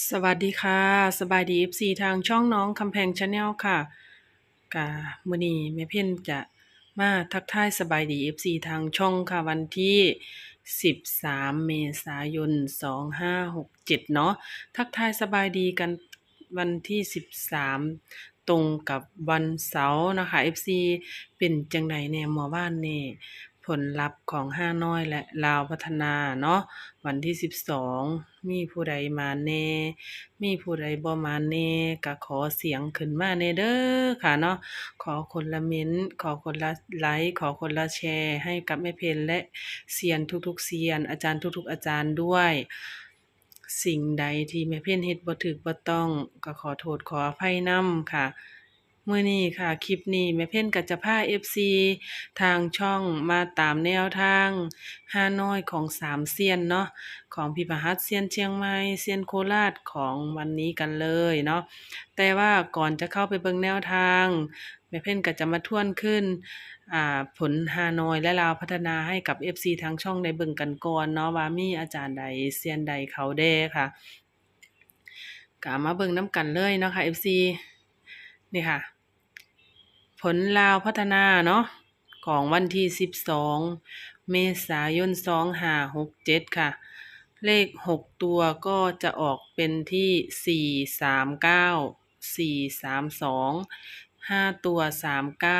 สวัสดีค่ะ สบายดี FC ทางช่องน้องคำแพงชาแนลค่ะกะมือนี้แม่เพ่นจะมาทักทายสบายดี FC ทางช่องค่ะ วันที่ 13 เมษายน 2567 เนาะทักทายสบายดีกันวันที่ 13 ตรงกับวันเสาร์นะคะ FC เป็นจังไดแน่เมื่อวานนี้ ผลลัพธ์ของห้าน้อยและลาวพัฒนาเนาะวันที่12มีผู้ใดมาแน่มีผู้ใดบ่มาแน่ก็ขอเสียงขึ้นมาแน่เด้อค่ะเนาะขอคนละเม้นขอคนละไลค์ขอคนละแชร์ ให้กับแม่เพนและเซียนทุกๆเซียน อาจารย์ทุก ๆ อาจารย์ด้วยสิ่งใดที่แม่เพ่นเฮ็ดบ่ถูกบ่ต้องก็ขอโทษขออภัยนำค่ะ มื้อนี้ค่ะ คลิปนี้แม่เพ่นก็จะพา FC ทางช่องมาตามแนวทางห้าน้อยของสามเซียนเนาะของพี่ประหัสเซียนเชียงใหม่เซียนโคราชของวันนี้กันเลยเนาะแต่ว่าก่อนจะเข้าไปเบิ่งแนวทางแม่เพ่นก็จะมาท่วนขึ้นผลฮานอยและลาวพัฒนาให้กับ FC ทางช่องได้เบิ่งกันก่อนเนาะว่ามีอาจารย์ใดเซียนใดเขาแด่ค่ะก็มาเบิ่งน้ำกันเลยเนาะค่ะ FC นี่ค่ะ ผลลาวพัฒนาเนาะของวันที่ 12 เมษายน 2567 ค่ะ เลข 6 ตัวก็จะออกเป็นที่ 439 432 5 ตัว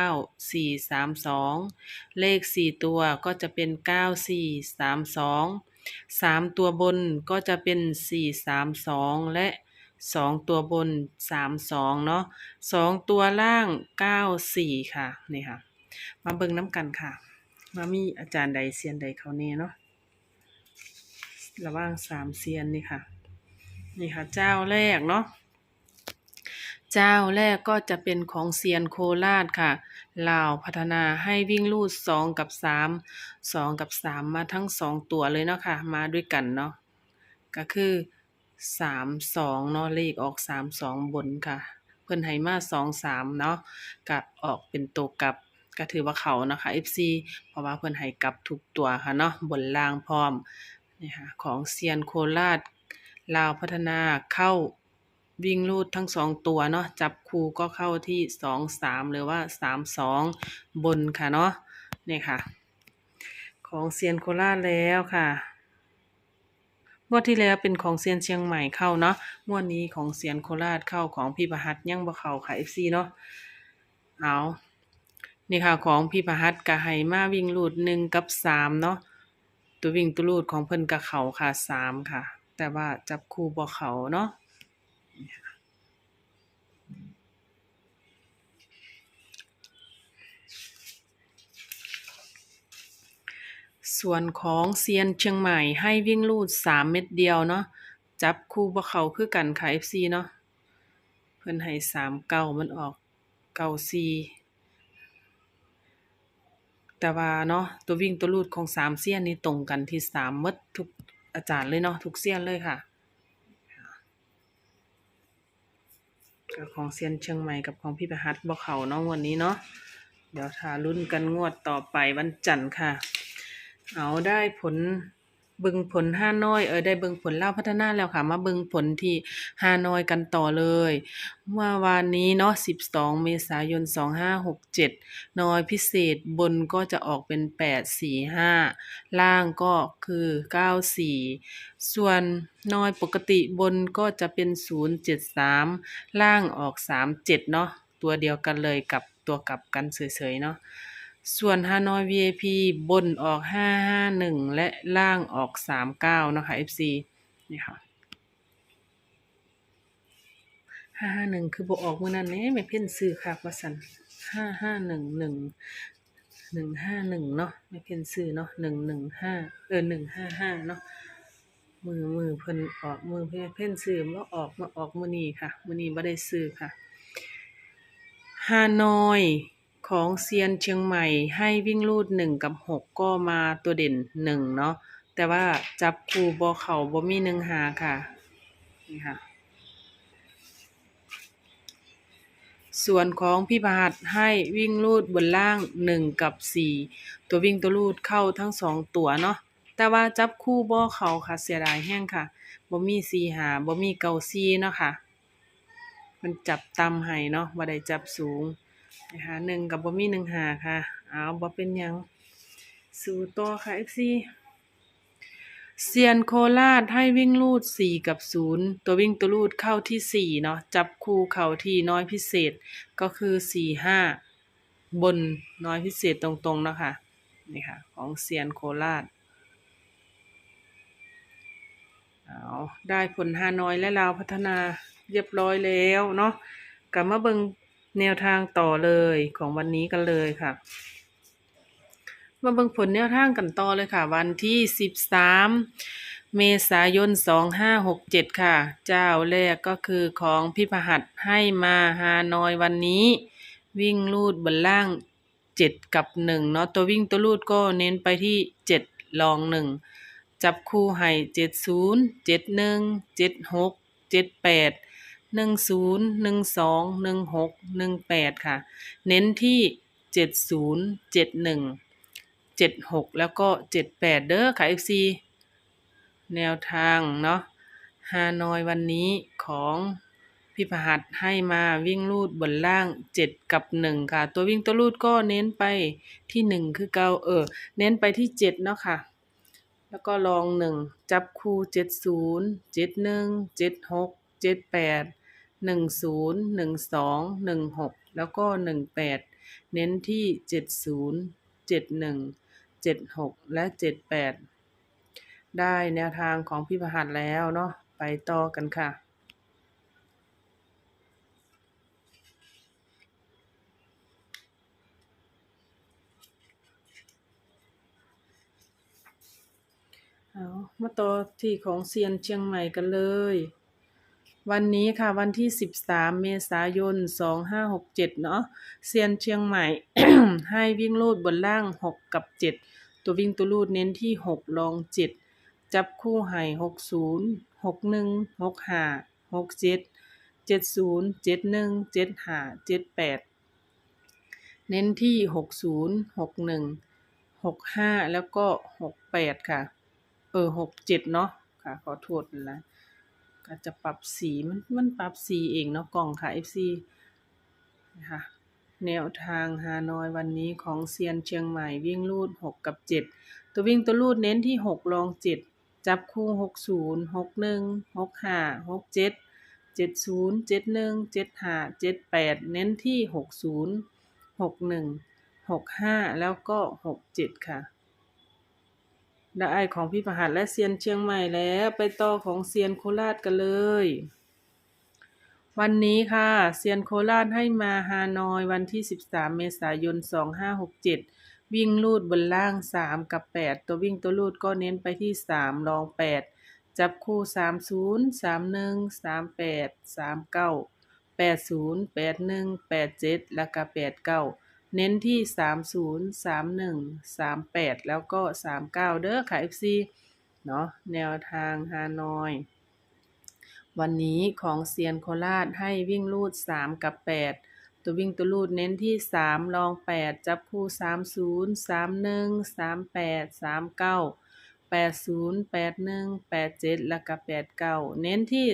39 432 เลข 4 ตัวก็จะเป็น 9432 3 ตัวบนก็จะเป็น 432 และ 2ตัวบน32เนาะ2ตัวล่าง94ค่ะนี่ค่ะ มาเบิ่งน้ำกันค่ะว่ามีอาจารย์ใดเซียนใดเขาแน่เนาะระว่างสามเซียนนี่ค่ะ นี่ค่ะ เจ้าแรกเนาะเจ้าแรกก็จะเป็นของเซียนโคราชค่ะลาวพัฒนาให้วิ่งลูดสองกับสามสองกับสามมาทั้งสองตัวเลยเนาะค่ะ มาด้วยกันเนาะก็คือ สามสองเนาะเลขออกสามสองบนค่ะ เพิ่นให้มาสองสามเนาะก็ออกเป็นตัวกลับก็ถือว่าเขานะคะ FC เพราะว่าเพิ่นให้กลับทุกตัวค่ะเนาะบนล่างพร้อมนี่ค่ะของเซียนโคราชลาวพัฒนาเข้าวิ่งลูดทั้งสองตัวเนาะจับคู่ก็เข้าที่สองสามหรือว่าสามสองบนค่ะเนาะนี่ค่ะ ของเซียนโคราชแล้วค่ะ งวดที่แล้วเป็นของเซียนเชียงใหม่เข้าเนาะงวดนี้ของเซียนโคราชเข้าของพี่ประหัตยังบ่เข้าค่ะ FC เนาะเอานี่ค่ะของพี่ประหัตก็ให้มาวิ่งลูดหนึ่งกับสามเนาะตัววิ่งตัวลูดของเพิ่นกะเขาค่ะสามค่ะ แต่ว่าจับคู่บ่เขาเนาะ ส่วนของเซียนเชียงใหม่ให้วิ่งลูดสามเม็ดเดียวเนาะจับคู่บ่เขาคือกันค่ะ FC เนาะเพิ่นให้สามเก้ามันออกเก้าสี่แต่ว่าเนาะตัววิ่งตัวลูดของสามเซียนนี่ตรงกันที่สามมดทุกอาจารย์เลยเนาะทุกเซียนเลยค่ะก็ของเซียนเชียงใหม่กับของพี่ประหัตบ่เขาเนาะวดนี้เนาะเดี๋ยวถ้าลุ้นกันงวดต่อไปวันจันทร์ค่ะ เอาได้ผลบิ่งผลห้าน้อยเออได้บิ่งผลเล่าพัฒนาแล้วค่ะ มาบิ่งผลที่ห้าน้อยกันต่อเลยเมื่อวานนี้เนาะ12เมษายน2567น้อยพิเศษบนก็จะออกเป็น845ล่างก็คือ94ส่วนน้อยปกติบนก็จะเป็น073ล่างออก37เนาะตัวเดียวกันเลยกับตัวกลับกันเฉยๆเนาะ ส่วนฮานอย VIP บนออก 551 และล่างออก 39 นะคะ FC นี่ค่ะ 551 คือบ่ออกมื้อนั้นแหน่แม่เพ่นซื้อคักว่าซั่น5511 151 เนาะแม่เพ่นซื้อเนาะ115 เออ 155 เนาะมือมือเพิ่นออกมือเพิ่นเพ่นซื้อมาออกมาออกมือนี้ค่ะมือนี้บ่ได้ซื้อค่ะฮานอย ของเซียนเชียงใหม่ให้วิ่งลูด1กับ6ก็มาตัวเด่น1เนาะแต่ว่าจับคู่บ่เขาบ่มี1หาค่ะนี่ค่ะ ส่วนของพี่ประหัตให้วิ่งลูดบนล่าง1กับ4ตัววิ่งตัวลูดเข้าทั้ง2ตัวเนาะแต่ว่าจับคู่บ่เขาค่ะเสียดายแฮงค่ะบ่มี4 5บ่มีเก้า4เนาะค่ะ มันจับต่ำให้เนาะบ่ได้จับสูง นะคะ1ก็บ่มี1 5ค่ะ เอาบ่เป็นยังสู้ต่อค่ะ FC เซียนโคราชให้วิ่งลูด4กับ0ตัววิ่งตัวลูดเข้าที่4เนาะจับคู่เข้าที่น้อยพิเศษก็คือ4 5บนน้อยพิเศษตรงๆเนาะค่ะนี่ค่ะ ของเซียนโคราชเอาได้ผลฮานอยและลาวพัฒนาเรียบร้อยแล้วเนาะกลับมาเบิง แนวทางต่อเลยของวันนี้กันเลยค่ะ มาเบิ่งผลแนวทางกันต่อเลยค่ะ วันที่13เมษายน2567ค่ะ เจ้าแรกก็คือของพิพหัสให้มาฮานอยวันนี้ วิ่งลูดบนล่าง7กับ1เนาะตัววิ่งตัวลูดก็เน้นไปที่7ลอง1จับคู่ให้ 70 71 76 78 10 12 16 18ค่ะ เน้นที่70 71 76แล้วก็78เด้อค่ะ FC แนวทางเนาะฮานอยวันนี้ของพิพหัสให้มาวิ่งลูดบนล่าง 7 กับ 1 ค่ะ ตัววิ่งตัวลูดก็เน้นไปที่ 1 คือเกาเออ เน้นไปที่ 7 เนาะค่ะ แล้วก็ลอง 1 จับคู่ 70 71 76 78 10 12 16แล้วก็18เน้นที่70 71 76และ78ได้แนวทางของพี่ประหัสแล้วเนาะไปต่อกันค่ะเอามาต่อที่ของเซียนเชียงใหม่กันเลย วันนี้ค่ะวันที่ 13 เมษายน 2567 เนาะเซียนเชียงใหม่ ให้วิ่งลูดบนล่าง 6 กับ 7 ตัววิ่งตัวลูดเน้นที่ 6 ลอง 7 จับคู่ให้60 61 65 67 70 71 75 78 เน้นที่ 60 61 65 แล้วก็ 68 ค่ะ เออ 67 เนาะค่ะ ขอโทษนะ ก็จะปรับสีมันมันปรับสีเองเนาะกล่องค่ะ FC นะคะแนวทางฮานอยวันนี้ของเซียนเชียงใหม่วิ่งลูด 6 กับ 7 ตัววิ่งตัวลูดเน้นที่ 6 ลอง 7 จับคู่ 60 61 65 67 70 71 75 78 เน้นที่ 60 61 65 แล้วก็ 67 ค่ะ ได้ของพี่ประหัสและเซียนเชียงใหม่แล้ว ไปต่อของเซียนโคราชกันเลย วันนี้ค่ะเซียนโคราชให้มาฮานอยวันที่ 13 เมษายน 2567 วิ่งลูดบนล่าง 3 กับ 8 ตัววิ่งตัวลูดก็เน้นไปที่ 3 ลอง 8 จับคู่ 30 31 38 39 80 81 87 แล้วก็89 เน้นที่ 30 31 38 แล้วก็ 39 เด้อค่ะ FC เนาะแนวทางฮานอย วันนี้ของเซียนโคราชให้วิ่งลูด 3 กับ 8 ตัววิ่งตัวลูดเน้นที่ 3 ลอง 8 จับคู่ 30 31 38 39 80 81 87 แล้วก็89 เน้นที่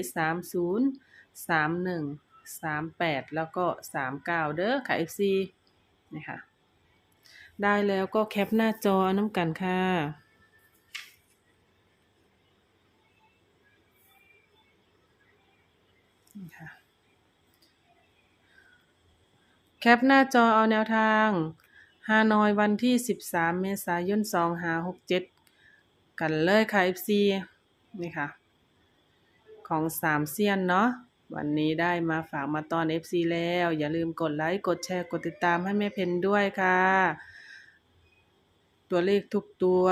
30 31 38 แล้วก็ 39 เด้อค่ะ FC นี่ค่ะได้แล้วก็แคปหน้าจอน้ำกันค่ะนี่ค่ะแคปหน้าจอเอาแนวทางฮานอยวันที่ 13 เมษายน2567 กันเลยค่ะ FC นี่ค่ะ ของสามเซียนเนาะ วันนี้ได้มาฝากมาตอน FC แล้ว อย่าลืมกดไลค์กดแชร์กดติดตามให้แม่เพนด้วยค่ะ ตัวเลขทุกตัว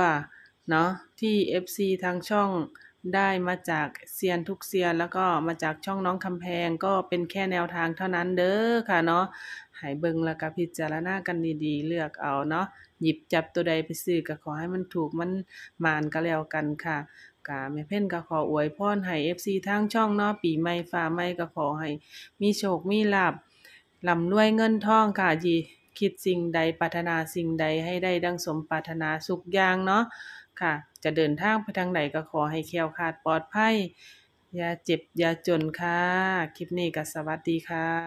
เนาะที่ FC ทางช่องได้มาจากเซียนทุกเซียนแล้วก็มาจากช่องน้องคำแพงก็เป็นแค่แนวทางเท่านั้นเด้อค่ะเนาะให้เบิงแล้วก็พิจารณากันดีๆ เลือกเอาเนาะหยิบจับตัวใดไปซื้อก็ขอให้มันถูกมันมานก็แล้วกันค่ะ กาแม่เพ่นก็ขออวยพรให้ FC ทางช่องเนาะปีใหม่ฟ้าใหม่ก็ขอให้มีโชคมีลาภร่ำรวยเงินทองค่ะยีคิดสิ่งใดปรารถนาสิ่งใดให้ได้ดังสมปรารถนาสุขอย่างเนาะค่ะ จะเดินทางไปทางใดก็ขอให้แคล้วคลาดปลอดภัยอย่าเจ็บอย่าจนค่ะ คลิปนี้ก็สวัสดีค่ะ